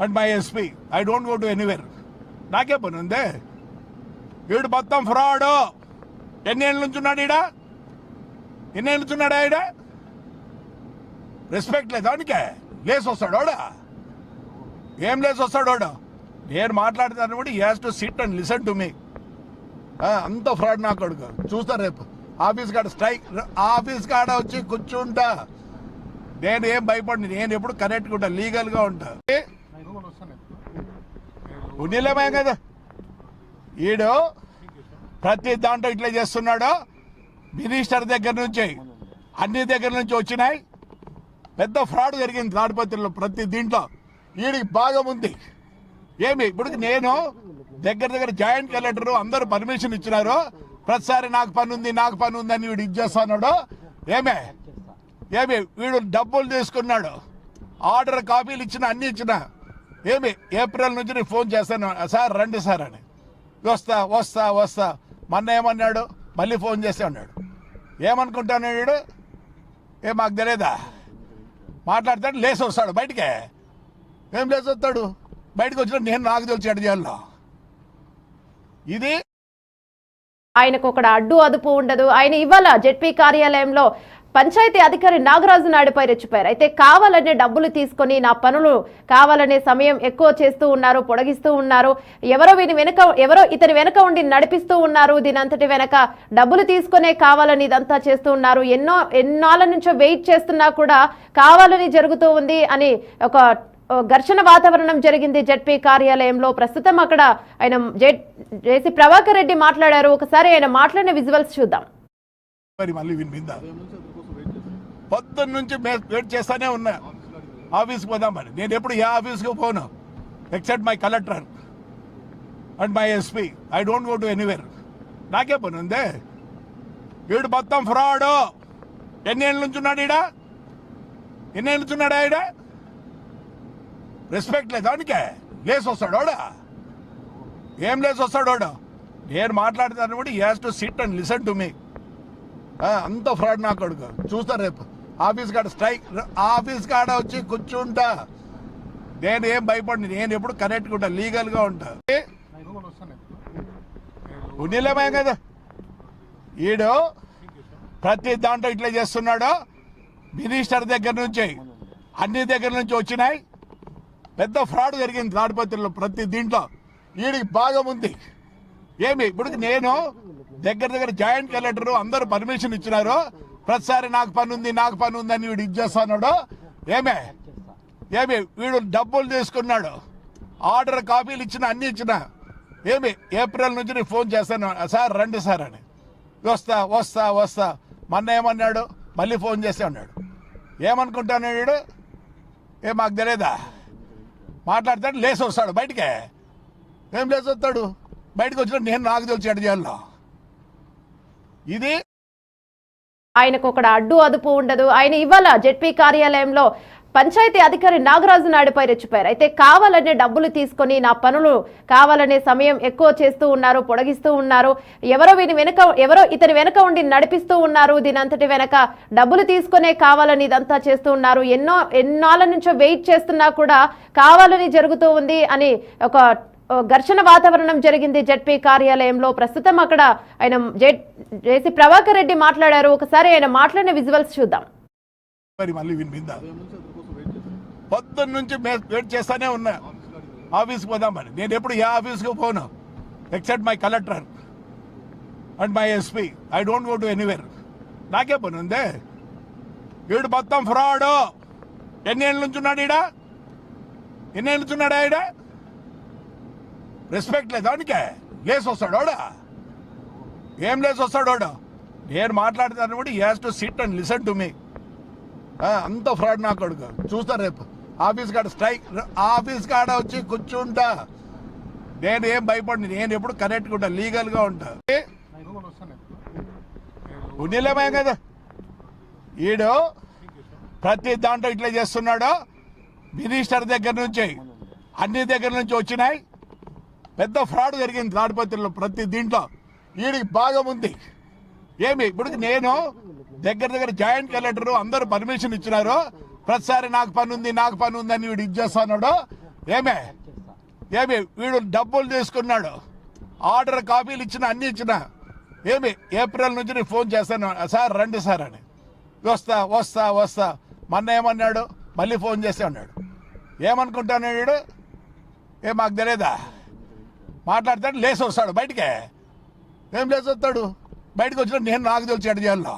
And my SP I don't go to anywhere నాకే పని ఉందే? వీడు మొత్తం ఫ్రాడ్ ఎన్ని ఏళ్ళ నుంచి ఉన్నాడు ఈడ? ఎన్ని ఏళ్ళ నుంచి ఉన్నాడా ఈడ? రెస్పెక్ట్ లేదు దానికే. లేసి వస్తాడు వాడా? ఏం లేసి వస్తాడు వాడు? నేను మాట్లాడతాను కూడా has to sit and listen to me అంత ఫ్రాడ్ నా కొడుకు. చూస్తా రేపు. ఆఫీస్ కాడ స్ట్రైక్ ఆఫీస్ కాడ వచ్చి కూర్చుంటా. నేను ఏం భయపడి నేను ఎప్పుడు కరెక్ట్గా ఉంటా. లీగల్గా ఉంటా. ఏ? కదా. ఈడు ప్రతి దాంట్లో ఇట్లా చేస్తున్నాడు. మినిస్టర్ దగ్గర నుంచి అన్ని దగ్గర నుంచి వచ్చినాయి. పెద్ద ఫ్రాడ్ జరిగింది తాడిపత్రిలో ప్రతి దీంట్లో. వీడికి భాగం ఉంది. ఏమి? ఇప్పుడు నేను దగ్గర దగ్గర జాయింట్ కలెక్టర్ అందరూ పర్మిషన్ ఇచ్చినారు. ప్రతిసారి నాకు పని ఉంది నాకు పని ఉంది అని వీడు ఇచ్చేస్తున్నాడు ఏమే? ఏమి? వీడు డబ్బులు తీసుకున్నాడు. ఆర్డర్ కాపీలు ఇచ్చిన అన్ని ఇచ్చిన. ఏమి? ఏప్రిల్ నుంచి నేను ఫోన్ చేస్తాను సార్ రండి సార్ అని. వస్తా వస్తా వస్తా. మొన్న ఏమన్నాడు? మళ్ళీ ఫోన్ చేస్తే ఉన్నాడు ఏమనుకుంటాడు వీడు? ఏ మాకు తెలియదా మాట్లాడతాడు లేచి వస్తాడు బయటికే. ఏం లేచి వస్తాడు? బయటకు వచ్చిన నేను నాకు తెలిసి ఎడ చేయాలో. ఇది ఆయనకు ఒక అడ్డు అదుపు ఉండదు. ఆయన ఇవాళ జెడ్పీ కార్యాలయంలో పంచాయతీ అధికారి నాగరాజు నాయుడుపై రెచ్చిపోయారు. అయితే కావాలనే డబ్బులు తీసుకొని నా పనులు కావాలనే సమయం ఎక్కువ చేస్తూ ఉన్నారు పొడిగిస్తూ ఉన్నారు. ఎవరో వీని వెనుక ఎవరో ఇతని వెనుక ఉండి నడిపిస్తూ ఉన్నారు. దీనంతటి వెనక డబ్బులు తీసుకునే కావాలని ఇదంతా చేస్తూ ఉన్నారు. ఎన్నో ఎన్నాళ్ళ నుంచో వెయిట్ చేస్తున్నా కూడా కావాలని జరుగుతూ ఉంది అని ఒక ఘర్షణ వాతావరణం జరిగింది జెడ్పీ కార్యాలయంలో. ప్రస్తుతం అక్కడ ఆయన జెడ్- జేసీ ప్రభాకర్ రెడ్డి మాట్లాడారు. ఒకసారి ఆయన మాట్లాడిన విజువల్స్ చూద్దాం. మరి మళ్ళీ వినిపిందా పొద్దున్న నుంచి మే- వెయిట్ చేస్తానే ఉన్నా. ఆఫీస్కి పోదామని నేను ఎప్పుడు ఏ ఆఫీస్కి పోను except my collector and my SP I don't go to anywhere నాకే పని ఉందే. వీడు మొత్తం ఫ్రాడ్ ఎన్ని ఏళ్ళ నుంచి ఉన్నాడు ఈడ? ఎన్ని ఏళ్ళ నుంచి ఉన్నాడా ఈడ? రెస్పెక్ట్ లేదు దానికే. లేసి వస్తాడు వాడా? ఏం లేసి వస్తాడు వాడు? నేను మాట్లాడతాను కూడా has to sit and listen to me అంత ఫ్రాడ్ నా కొడుకు. చూస్తా రేపు. ఆఫీస్ కాడ స్ట్రైక్ ఆఫీస్ కాడ వచ్చి కూర్చుంటా. నేను ఏం భయపడి నేను ఎప్పుడు కరెక్ట్గా ఉంటా లీగల్గా ఉంటా. ఏ? కదా. ఈడు ప్రతి దాంట్లో ఇట్లా చేస్తున్నాడు. మినిస్టర్ దగ్గర నుంచి అన్ని దగ్గర నుంచి వచ్చినాయి. పెద్ద ఫ్రాడ్ జరిగింది తాడిపత్రిలో ప్రతి దీంట్లో. వీడికి భాగం ఉంది. ఏమి? ఇప్పుడు నేను దగ్గర దగ్గర జాయింట్ కలెక్టర్ అందరూ పర్మిషన్ ఇచ్చినారు. ప్రతిసారి నాకు పని ఉంది నాకు పని ఉంది అని వీడు ఇచ్చేస్తున్నాడు ఏమే? ఏమి? వీడు డబ్బులు తీసుకున్నాడు. ఆర్డర్ కాపీలు ఇచ్చిన అన్ని ఇచ్చిన. ఏమి? ఏప్రిల్ నుంచి నేను ఫోన్ చేస్తాను సార్ రండి సార్ అని. వస్తా వస్తా వస్తా. మొన్న ఏమన్నాడు? మళ్ళీ ఫోన్ చేస్తే ఉన్నాడు ఏమనుకుంటాను వీడు? ఏ మాకు తెలియదా మాట్లాడతాడు లేచి వస్తాడు బయటికే. ఏం లేచి వస్తాడు? బయటకు వచ్చిన నేను నాకు తెలిసి ఎడ చేయాలో. ఇది ఆయనకు ఒక అడ్డు అదుపు ఉండదు. ఆయన ఇవాళ జెడ్పీ కార్యాలయంలో పంచాయతీ అధికారి నాగరాజు నాయుడుపై రెచ్చిపోయారు. అయితే కావాలనే డబ్బులు తీసుకొని నా పనులు కావాలనే సమయం ఎక్కువ చేస్తూ ఉన్నారు పొడిగిస్తూ ఉన్నారు. ఎవరో వీని వెనుక ఎవరో ఇతని వెనుక ఉండి నడిపిస్తూ ఉన్నారు. దీనంతటి వెనక డబ్బులు తీసుకునే కావాలని ఇదంతా చేస్తూ ఉన్నారు. ఎన్నో ఎన్నాళ్ళ నుంచో వెయిట్ చేస్తున్నా కూడా కావాలని జరుగుతూ ఉంది అని ఒక ఘర్షణ వాతావరణం జరిగింది. జెడ్పీ కార్యాలయంలో ప్రస్తుతం అక్కడ ఆయన జెడ్- జేసీ ప్రభాకర్ రెడ్డి మాట్లాడారు. ఒకసారి ఆయన మాట్లాడిన విజువల్స్ చూద్దాం. మరి మళ్ళీ వినిపిందా పొద్దున్న నుంచి మే- వెయిట్ చేస్తానే ఉన్నా. ఆఫీస్కి పోదామని నేను ఎప్పుడు ఏ ఆఫీస్కి పోను except my collector and my SP I don't go to anywhere నాకే పని ఉందే. వీడు మొత్తం ఫ్రాడ్ ఎన్ని ఏళ్ళ నుంచి ఉన్నాడు ఈడ? ఎన్ని ఏళ్ళ నుంచి ఉన్నాడా ఈడ? రెస్పెక్ట్ లేదు దానికే. లేసి వస్తాడు వాడా ఏం లేసి వస్తాడు వాడు నేను మాట్లాడతాను కూడా has to sit and listen to me అంత ఫ్రాడ్ నా కొడుకు. చూస్తా రేపు. ఆఫీస్ కాడ స్ట్రైక్ ఆఫీస్ కాడ వచ్చి కూర్చుంటా. నేను ఏం భయపడి నేను ఎప్పుడు కరెక్ట్గా ఉంటా లీగల్గా ఉంటా. ఏ? కదా. ఈడు ప్రతి దాంట్లో ఇట్లా చేస్తున్నాడు. మినిస్టర్ దగ్గర నుంచి అన్ని దగ్గర నుంచి వచ్చినాయి. పెద్ద ఫ్రాడ్ జరిగింది తాడిపత్రిలో ప్రతి దీంట్లో. వీడికి భాగం ఉంది. ఏమి? ఇప్పుడు నేను దగ్గర దగ్గర జాయింట్ కలెక్టర్ అందరూ పర్మిషన్ ఇచ్చినారు. ప్రతిసారి నాకు పని ఉంది నాకు పని ఉంది అని వీడు ఇచ్చేస్తున్నాడు ఏమే? ఏమి? వీడు డబ్బులు తీసుకున్నాడు. ఆర్డర్ కాపీలు ఇచ్చిన అన్ని ఇచ్చిన. ఏమి? ఏప్రిల్ నుంచి నేను ఫోన్ చేస్తాను సార్ రండి సార్ అని. వస్తా వస్తా వస్తా. మొన్న ఏమన్నాడు? మళ్ళీ ఫోన్ చేస్తే ఉన్నాడు ఏమనుకుంటాను వీడు? ఏ మాకు తెలియదా మాట్లాడతాడు లేచి వస్తాడు బయటికే. ఏం లేచి వస్తాడు బయటకు వచ్చిన నేను నాకు తెలిసి ఎడ చేయాలో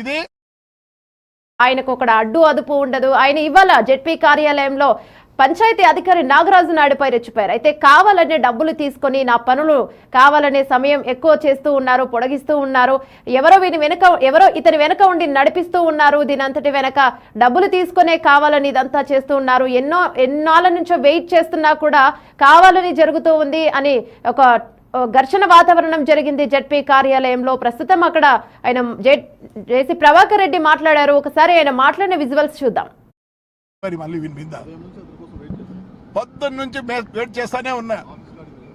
ఇది ఆయనకు ఒక అడ్డు అదుపు ఉండదు. ఆయన ఇవాళ జెడ్పీ కార్యాలయంలో పంచాయతీ అధికారి నాగరాజు నాయుడుపై రెచ్చిపోయారు. అయితే కావాలనే డబ్బులు తీసుకొని నా పనులు కావాలనే సమయం ఎక్కువ చేస్తూ ఉన్నారు పొడిగిస్తూ ఉన్నారు. ఎవరో వీని వెనుక ఎవరో ఇతని వెనుక ఉండి నడిపిస్తూ ఉన్నారు. దీనంతటి వెనక డబ్బులు తీసుకునే కావాలని ఇదంతా చేస్తూ ఉన్నారు. ఎన్నో ఎన్నాళ్ళ నుంచో వెయిట్ చేస్తున్నా కూడా కావాలని జరుగుతూ ఉంది అని ఒక ఘర్షణ వాతావరణం జరిగింది జడ్పీ కార్యాలయంలో. ప్రస్తుతం అక్కడ ఆయన జేసీ ప్రభాకర్ రెడ్డి మాట్లాడారు. ఒకసారి ఆయన మాట్లాడిన విజువల్స్ చూద్దాం. పొద్దున్న నుంచి వెయిట్ చేస్తానే ఉన్నా.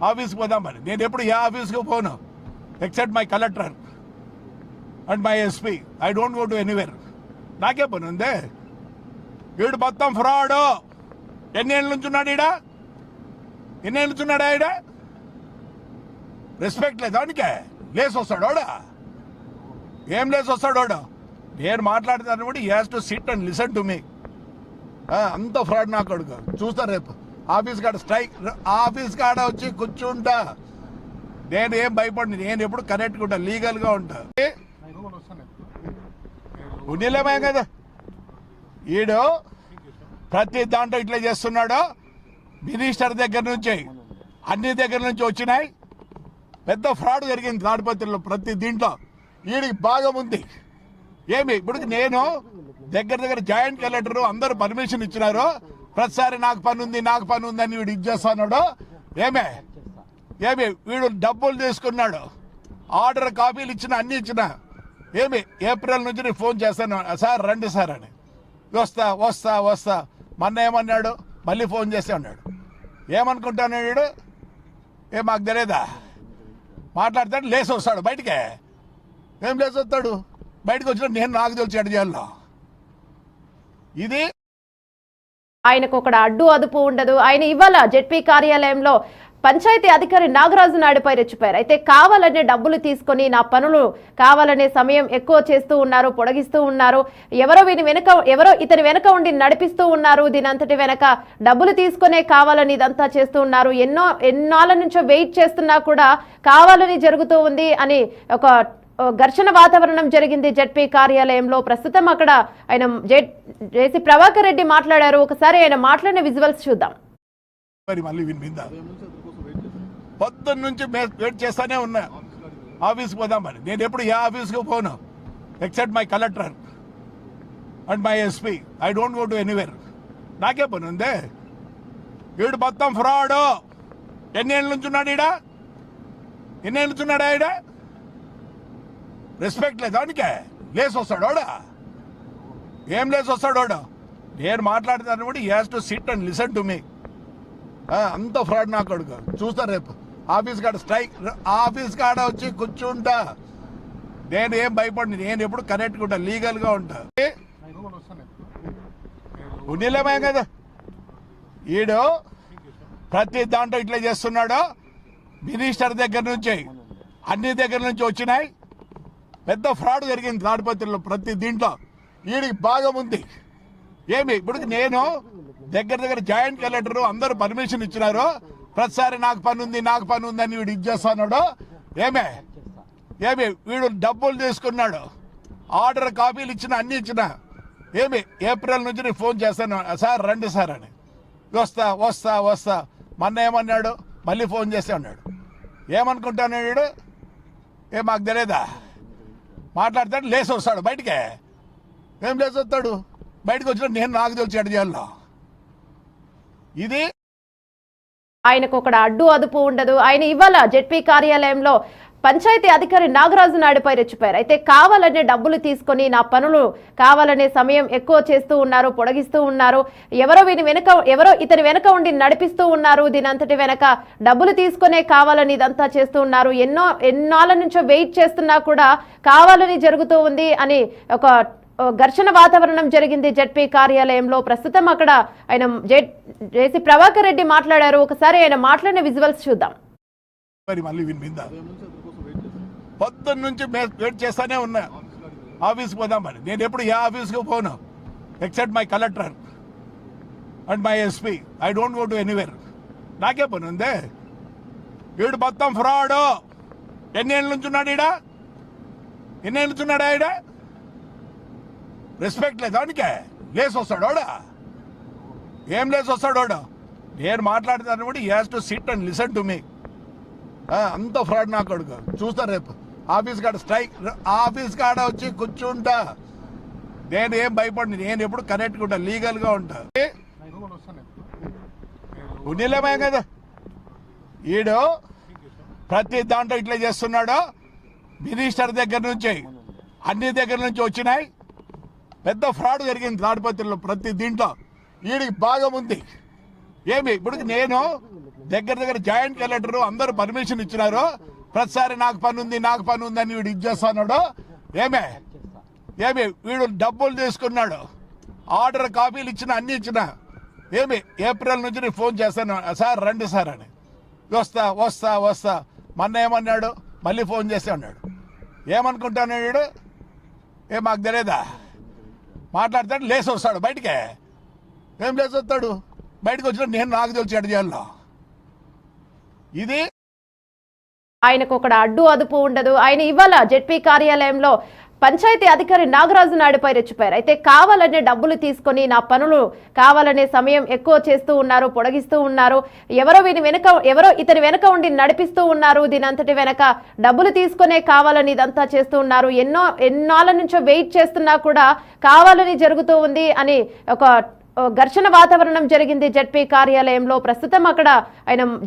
ఆఫీస్కి పోదాం మరి. నేను ఎప్పుడు ఏ ఆఫీస్కి పోను except my collector and my SP I don't go to anywhere నాకే పని ఉందే. వీడు మొత్తం ఫ్రాడ్ ఎన్ని ఏళ్ళ నుంచి ఉన్నాడు ఈడ? ఎన్ని నుంచి ఉన్నాడా ఈడ? రెస్పెక్ట్ లేదు దానికే. లేసి వస్తాడు వాడు? ఏం లేసి వస్తాడు వాడు? నేను మాట్లాడతాను కూడా has to sit and listen to me అంత ఫ్రాడ్ నా కొడుకు. చూస్తా రేపు. ఆఫీస్ కాడ స్ట్రైక్ ఆఫీస్ కాడ వచ్చి కూర్చుంటా. నేను ఏం భయపడి నేను ఎప్పుడు కరెక్ట్గా ఉంటా లీగల్గా ఉంటా. ఉండలేమే కదా. ఈడు ప్రతి దాంట్లో ఇట్లా చేస్తున్నాడు. మినిస్టర్ దగ్గర నుంచి అన్ని దగ్గర నుంచి వచ్చినాయి. పెద్ద ఫ్రాడ్ జరిగింది తాడిపత్రిలో ప్రతి దీంట్లో. వీడికి భాగం ఉంది. ఏమి? ఇప్పుడు నేను దగ్గర దగ్గర జాయింట్ కలెక్టర్ అందరూ పర్మిషన్ ఇచ్చినారు. ప్రతిసారి నాకు పని ఉంది నాకు పని ఉంది అని వీడు ఇచ్చేస్తున్నాడు ఏమే? ఏమి? వీడు డబ్బులు తీసుకున్నాడు. ఆర్డర్ కాపీలు ఇచ్చిన అన్ని ఇచ్చిన. ఏమి? ఏప్రిల్ నుంచి నేను ఫోన్ చేస్తాను సార్ రండి సార్ అని. వస్తా వస్తా వస్తా. మొన్న ఏమన్నాడు? మళ్ళీ ఫోన్ చేస్తే ఉన్నాడు ఏమనుకుంటాను వీడు? ఏ మాకు తెలియదా మాట్లాడతాడు లేచి వస్తాడు బయటికే. ఏం లేచి వస్తాడు? బయటకు వచ్చిన నేను నాకు తెలిసి ఎడ ఇది ఆయనకు ఒక అడ్డు అదుపు ఉండదు. ఆయన ఇవాళ జెడ్పీ కార్యాలయంలో పంచాయతీ అధికారి నాగరాజు నాయుడుపై రెచ్చిపోయారు. అయితే కావాలనే డబ్బులు తీసుకొని నా పనులు కావాలనే సమయం ఎక్కువ చేస్తూ ఉన్నారు పొడిగిస్తూ ఉన్నారు. ఎవరో వీని వెనుక ఎవరో ఇతని వెనుక ఉండి నడిపిస్తూ ఉన్నారు. దీనంతటి వెనక డబ్బులు తీసుకునే కావాలని ఇదంతా చేస్తూ ఉన్నారు. ఎన్నో ఎన్నాళ్ళ నుంచో వెయిట్ చేస్తున్నా కూడా కావాలని జరుగుతూ ఉంది అని ఒక ఘర్షణ వాతావరణం జరిగింది. జడ్పీ కార్యాలయంలో ప్రస్తుతం అక్కడ ఆయన జేసీ ప్రభాకర్ రెడ్డి మాట్లాడారు. ఒకసారి ఆయన మాట్లాడిన విజువల్స్ చూద్దాం. మరి పొద్దున్న నుంచి మే- వెయిట్ చేస్తానే ఉన్నా. ఆఫీస్కి పోదాం మరి. నేను ఎప్పుడు ఏ ఆఫీస్కి పోను except my collector and my SP I don't go to anywhere నాకే పని ఉందే. వీడు మొత్తం ఫ్రాడ్ ఎన్ని ఏళ్ళ నుంచి ఉన్నాడు ఈడ? ఎన్ని నుంచి ఉన్నాడా ఈడ? రెస్పెక్ట్ లేదు దానికే. లేచి వస్తాడు వాడు ఏం లేచి వస్తాడు వాడు నేను మాట్లాడతాను కూడా has to sit and listen to me అంత ఫ్రాడ్ నా కొడుకు. చూస్తా రేపు. ఆఫీస్ కాడ స్ట్రైక్ ఆఫీస్ కాడ వచ్చి కూర్చుంటా. నేను ఏం భయపడి నేను ఎప్పుడు కరెక్ట్గా ఉంటా లీగల్గా ఉంటా. ఏ? కదా. ఈడు ప్రతి దాంట్లో ఇట్లా చేస్తున్నాడు. మినిస్టర్ దగ్గర నుంచి అన్ని దగ్గర నుంచి వచ్చినాయి. పెద్ద ఫ్రాడ్ జరిగింది తాడిపత్రిలో ప్రతి దీంట్లో. వీడికి భాగం ఉంది. ఏమి? ఇప్పుడు నేను దగ్గర దగ్గర జాయింట్ కలెక్టర్ అందరూ పర్మిషన్ ఇచ్చినారు. ప్రతిసారి నాకు పని ఉంది నాకు పని ఉంది అని వీడు ఇచ్చేస్తున్నాడు ఏమే? ఏమి? వీడు డబ్బులు తీసుకున్నాడు. ఆర్డర్ కాపీలు ఇచ్చిన అన్ని ఇచ్చిన. ఏమి? ఏప్రిల్ నుంచి నేను ఫోన్ చేస్తాను సార్ రండి సార్ అని. వస్తా వస్తా వస్తా. మొన్న ఏమన్నాడు? మళ్ళీ ఫోన్ చేస్తే ఉన్నాడు ఏమనుకుంటాను వీడు? ఏ మాకు తెలియదా మాట్లాడతాడు లేచి వస్తాడు బయటికే. ఏం లేచి వస్తాడు బయటకు వచ్చిన నేను నాకు తెలిసి ఎడ చేయాలో. ఇది ఆయనకు ఒక అడ్డు అదుపు ఉండదు. ఆయన ఇవాళ జెడ్పీ కార్యాలయంలో పంచాయతీ అధికారి నాగరాజు నాయుడుపై రెచ్చిపోయారు. అయితే కావాలనే డబ్బులు తీసుకొని నా పనులు కావాలనే సమయం ఎక్కువ చేస్తూ ఉన్నారు పొడిగిస్తూ ఉన్నారు. ఎవరో వీని వెనుక ఎవరో ఇతని వెనుక ఉండి నడిపిస్తూ ఉన్నారు. దీనంతటి వెనక డబ్బులు తీసుకునే కావాలని ఇదంతా చేస్తూ ఉన్నారు. ఎన్నో ఎన్నాళ్ళ నుంచో వెయిట్ చేస్తున్నా కూడా కావాలని జరుగుతూ ఉంది అని ఒక ఘర్షణ వాతావరణం జరిగింది జడ్పీ కార్యాలయంలో. ప్రస్తుతం అక్కడ ఆయన జేసీ ప్రభాకర్ రెడ్డి మాట్లాడారు. ఒకసారి ఆయన మాట్లాడిన విజువల్స్ చూద్దాం. పొద్దున్న నుంచి మే- వెయిట్ చేస్తానే ఉన్నా. ఆఫీస్కి పోదామని నేను ఎప్పుడు ఏ ఆఫీస్కి పోను except my collector and my SP I don't go to anywhere నాకే పని ఉందే. వీడు మొత్తం ఫ్రాడ్ ఎన్నేళ్ళ నుంచి ఉన్నాడు ఈడ? ఎన్నేళ్ళ నుంచి ఉన్నాడా ఈడ? రెస్పెక్ట్ లేదు దానికే. లేసి వస్తాడు వాడా? ఏం లేసి వస్తాడు వాడు? నేను మాట్లాడతాను కూడా ఈ to sit and listen to me అంత ఫ్రాడ్ నా కొడుకు. చూస్తా రేపు. ఆఫీస్ కాడ స్ట్రైక్ ఆఫీస్ కాడ వచ్చి కూర్చుంటా. నేను ఏం భయపడి నేను ఎప్పుడు కరెక్ట్గా ఉంటా లీగల్గా ఉంటా. ఉండలేమే కదా. ఈడు ప్రతి దాంట్లో ఇట్లా చేస్తున్నాడు. మినిస్టర్ దగ్గర నుంచి అన్ని దగ్గర నుంచి వచ్చినాయి. పెద్ద ఫ్రాడ్ జరిగింది తాడిపత్రిలో ప్రతి దీంట్లో. వీడికి భాగం ఉంది. ఏమి? ఇప్పుడు నేను దగ్గర దగ్గర జాయింట్ కలెక్టర్ అందరూ పర్మిషన్ ఇచ్చినారు. ప్రతిసారి నాకు పని ఉంది నాకు పని ఉంది అని వీడు ఇచ్చేస్తున్నాడు ఏమే? ఏమి? వీడు డబ్బులు తీసుకున్నాడు. ఆర్డర్ కాపీలు ఇచ్చిన అన్ని ఇచ్చిన. ఏమి? ఏప్రిల్ నుంచి నేను ఫోన్ చేస్తాను సార్ రండి సార్ అని. వస్తా వస్తా వస్తా. మొన్న ఏమన్నాడు? మళ్ళీ ఫోన్ చేస్తే అన్నాడు. ఏమనుకుంటాను వీడు? ఏ మాకు తెలియదా మాట్లాడతాడు లేచి వస్తాడు బయటికే. ఏం లేచి వస్తాడు? బయటకు వచ్చిన నేను నాకు తెలిసి ఎడ ఇది ఆయనకు ఒక అడ్డు అదుపు ఉండదు. ఆయన ఇవాళ జెడ్పీ కార్యాలయంలో పంచాయతీ అధికారి నాగరాజు నాయుడుపై రెచ్చిపోయారు. అయితే కావాలనే డబ్బులు తీసుకొని నా పనులు కావాలనే సమయం ఎక్కువ చేస్తూ ఉన్నారు పొడిగిస్తూ ఉన్నారు. ఎవరో వీని వెనుక ఎవరో ఇతని వెనుక ఉండి నడిపిస్తూ ఉన్నారు. దీనంతటి వెనక డబ్బులు తీసుకునే కావాలని ఇదంతా చేస్తూ ఉన్నారు. ఎన్నో ఎన్నాళ్ళ నుంచో వెయిట్ చేస్తున్నా కూడా కావాలని జరుగుతూ ఉంది అని ఒక ఘర్షణ వాతావరణం జరిగింది జడ్పీ కార్యాలయంలో. ప్రస్తుతం అక్కడ ఆయన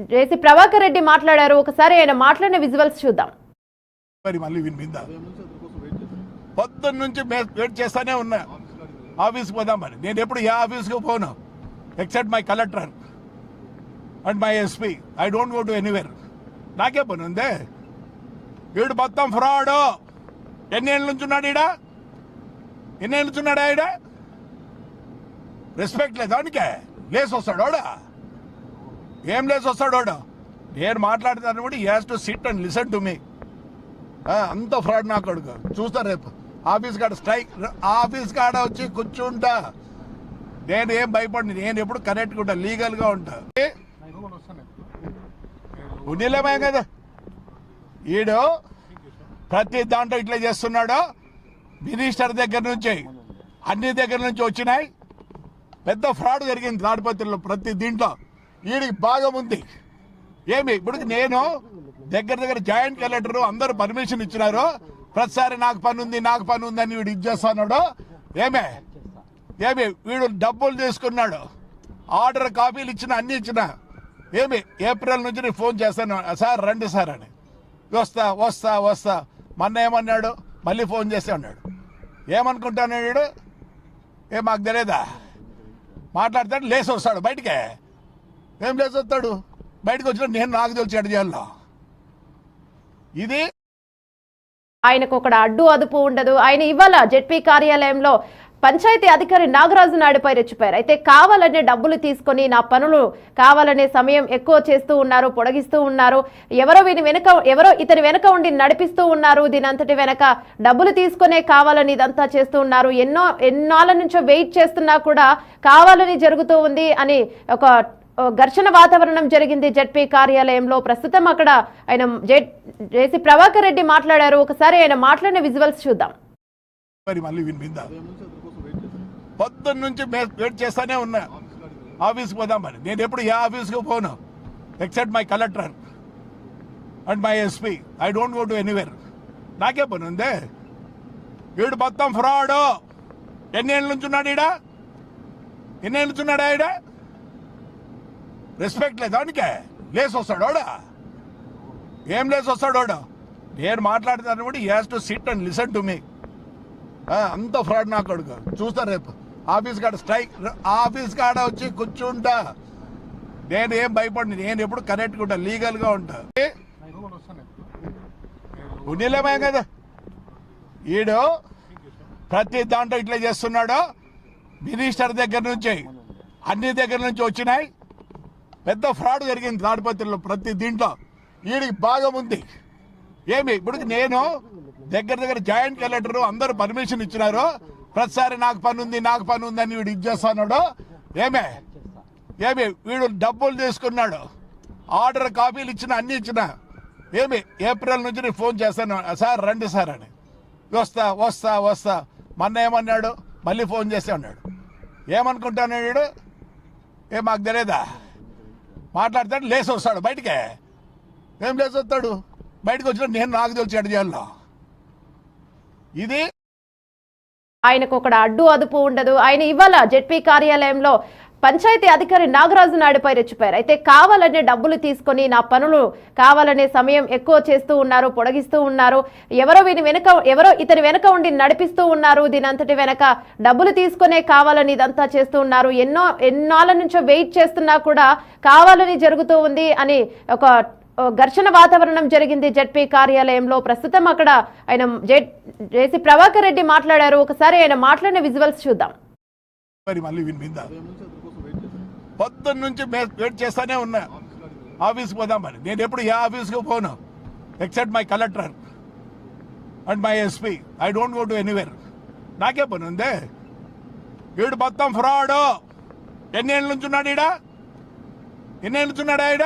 జేసీ ప్రభాకర్ రెడ్డి మాట్లాడారు. ఒకసారి ఆయన మాట్లాడిన విజువల్స్ చూద్దాం. మరి పొద్దున్న నుంచి మే- వెయిట్ చేస్తానే ఉన్నా. ఆఫీస్కి పోదామని నేను ఎప్పుడు ఏ ఆఫీస్కి పోను except my collector and my SP I don't go to anywhere నాకే పని ఉందే. వీడు మొత్తం ఫ్రాడ్ ఎన్నేళ్ళ నుంచి ఉన్నాడు ఈడ? ఎన్నేళ్ళ నుంచి ఉన్నాడా ఈడ? రెస్పెక్ట్ లేదు దానికే. లేసి వస్తాడు వాడా ఏం లేసి వస్తాడు వాడు నేను మాట్లాడుతాను కూడా as to sit and listen to me అంత ఫ్రాడ్ నా కొడుకు. చూస్తా రేపు. ఆఫీస్ కాడ స్ట్రైక్ ఆఫీస్ కాడ వచ్చి కూర్చుంటా. నేను ఏం భయపడి నేను ఎప్పుడు కరెక్ట్గా ఉంటా లీగల్గా ఉంటా. ఉండలేమే కదా ఈడు ప్రతి దాంట్లో ఇట్లా చేస్తున్నాడు. మినిస్టర్ దగ్గర నుంచి అన్ని దగ్గర నుంచి వచ్చినాయి. పెద్ద ఫ్రాడ్ జరిగింది తాడిపత్రిలో ప్రతి దీంట్లో. వీడికి భాగం ఉంది. ఏమి? ఇప్పుడు నేను దగ్గర దగ్గర జాయింట్ కలెక్టర్ అందరూ పర్మిషన్ ఇచ్చినారు. ప్రతిసారి నాకు పని ఉంది నాకు పని ఉంది అని వీడు ఇచ్చేస్తున్నాడు. ఏమే? ఏమి? వీడు డబ్బులు తీసుకున్నాడు. ఆర్డర్ కాపీలు ఇచ్చిన అన్ని ఇచ్చిన. ఏమి? ఏప్రిల్ నుంచి నేను ఫోన్ చేస్తాను సార్ రండి సార్ అని. వస్తా వస్తా వస్తా. మొన్న ఏమన్నాడు? మళ్ళీ ఫోన్ చేస్తే అన్నాడు. ఏమనుకుంటాను వీడు? ఏ మాకు తెలియదా మాట్లాడతాడు లేచి వస్తాడు బయటికే. ఏం లేచి వస్తాడు బయటకు వచ్చిన నేను నాకు తెలిసి ఎడ చేయాలో ఇది ఆయనకు ఒక అడ్డు అదుపు ఉండదు. ఆయన ఇవాళ జెడ్పీ కార్యాలయంలో పంచాయతీ అధికారి నాగరాజు నాయుడుపై రెచ్చిపోయారు. అయితే కావాలనే డబ్బులు తీసుకొని నా పనులు కావాలనే సమయం ఎక్కువ చేస్తూ ఉన్నారు పొడిగిస్తూ ఉన్నారు. ఎవరో వీని వెనుక ఎవరో ఇతని వెనుక ఉండి నడిపిస్తూ ఉన్నారు. దీనంతటి వెనక డబ్బులు తీసుకునే కావాలని ఇదంతా చేస్తూ ఉన్నారు. ఎన్నో ఎన్నాళ్ళ నుంచో వెయిట్ చేస్తున్నా కూడా కావాలని జరుగుతూ ఉంది అని ఒక ఘర్షణ వాతావరణం జరిగింది జడ్పీ కార్యాలయంలో. ప్రస్తుతం అక్కడ ఆయన జేసీ ప్రభాకర్ రెడ్డి మాట్లాడారు. ఒకసారి ఆయన మాట్లాడిన విజువల్స్ చూద్దాం. పొద్దున్న నుంచి మే- వెయిట్ చేస్తానే ఉన్నా. ఆఫీస్కి పోదామని నేను ఎప్పుడు ఏ ఆఫీస్కి పోను except my collector and my SP I don't go to anywhere నాకే పని ఉందే. వీడు మొత్తం ఫ్రాడ్ ఎన్నేళ్ళ నుంచి ఉన్నాడు ఈడ? ఎన్నేళ్ళ నుంచి ఉన్నాడా ఈడ? రెస్పెక్ట్ లేదు దానికే. లేసి వస్తాడు వాడా? ఏం లేసి వస్తాడు వాడు? నేను మాట్లాడతాను కూడా ఈ to sit and listen to me అంత ఫ్రాడ్ నా కొడుకు. చూస్తా రేపు. ఆఫీస్ కాడ స్ట్రైక్ ఆఫీస్ కాడ వచ్చి కూర్చుంటా. నేను ఏం భయపడి నేను ఎప్పుడు కరెక్ట్గా ఉంటా లీగల్గా ఉంటా. ఏ? ఉన్నీలేమే కదా. ఈడు ప్రతి దాంట్లో ఇట్లా చేస్తున్నాడు. మినిస్టర్ దగ్గర నుంచి అన్ని దగ్గర నుంచి వచ్చినాయి. పెద్ద ఫ్రాడ్ జరిగింది తాడిపత్రిలో ప్రతి దీంట్లో. వీడికి భాగం ఉంది. ఏమి? ఇప్పుడు నేను దగ్గర దగ్గర జాయింట్ కలెక్టర్ అందరూ పర్మిషన్ ఇచ్చినారు. ప్రతిసారి నాకు పని ఉంది నాకు పని ఉంది అని వీడు ఇచ్చేస్తున్నాడు ఏమే? ఏమి? వీడు డబ్బులు తీసుకున్నాడు. ఆర్డర్ కాపీలు ఇచ్చిన అన్ని ఇచ్చిన. ఏమి? ఏప్రిల్ నుంచి నేను ఫోన్ చేస్తాను సార్ రండి సార్ అని. వస్తా వస్తా వస్తా. మొన్న ఏమన్నాడు? మళ్ళీ ఫోన్ చేస్తే ఉన్నాడు ఏమనుకుంటాను వీడు? ఏ మాకు తెలియదా మాట్లాడతాడు లేచి వస్తాడు బయటికే. ఏం లేచి వస్తాడు? బయటకు వచ్చిన నేను నాకు తెలిసి ఎడ ఇది ఆయనకు ఒక అడ్డు అదుపు ఉండదు. ఆయన ఇవాళ జెడ్పీ కార్యాలయంలో పంచాయతీ అధికారి నాగరాజు నాయుడుపై రెచ్చిపోయారు. అయితే కావాలనే డబ్బులు తీసుకొని నా పనులు కావాలనే సమయం ఎక్కువ చేస్తూ ఉన్నారు పొడిగిస్తూ ఉన్నారు. ఎవరో వీని వెనుక ఎవరో ఇతని వెనుక ఉండి నడిపిస్తూ ఉన్నారు. దీనంతటి వెనక డబ్బులు తీసుకునే కావాలని ఇదంతా చేస్తూ ఉన్నారు. ఎన్నో ఎన్నాళ్ళ నుంచో వెయిట్ చేస్తున్నా కూడా కావాలని జరుగుతూ ఉంది అని ఒక ఘర్షణ వాతావరణం జరిగింది. జెడ్పీ కార్యాలయంలో ప్రస్తుతం అక్కడ ఆయన జేసీ ప్రభాకర్ రెడ్డి మాట్లాడారు. ఒకసారి ఆయన మాట్లాడిన విజువల్స్ చూద్దాం. మరి మళ్ళీ పొద్దున్న నుంచి మే- వెయిట్ చేస్తానే ఉన్నా. ఆఫీస్కి మరి. నేను ఎప్పుడు ఏ ఆఫీస్కి పోను except my collector and my SP I don't go to anywhere నాకే పని ఉందే. వీడు మొత్తం ఫ్రాడ్ ఎన్ని ఏళ్ళ నుంచి ఉన్నాడు ఈడ? ఎన్ని ఏళ్ళ నుంచి ఉన్నాడా ఈడ?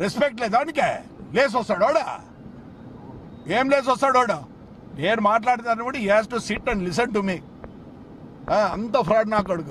రెస్పెక్ట్ లేదు దానికే. లేసి వస్తాడు వాడు ఏం లేసి వస్తాడు వాడు నేను మాట్లాడతాను కూడా has to sit and listen to me అంత ఫ్రాడ్ నా కొడుకు.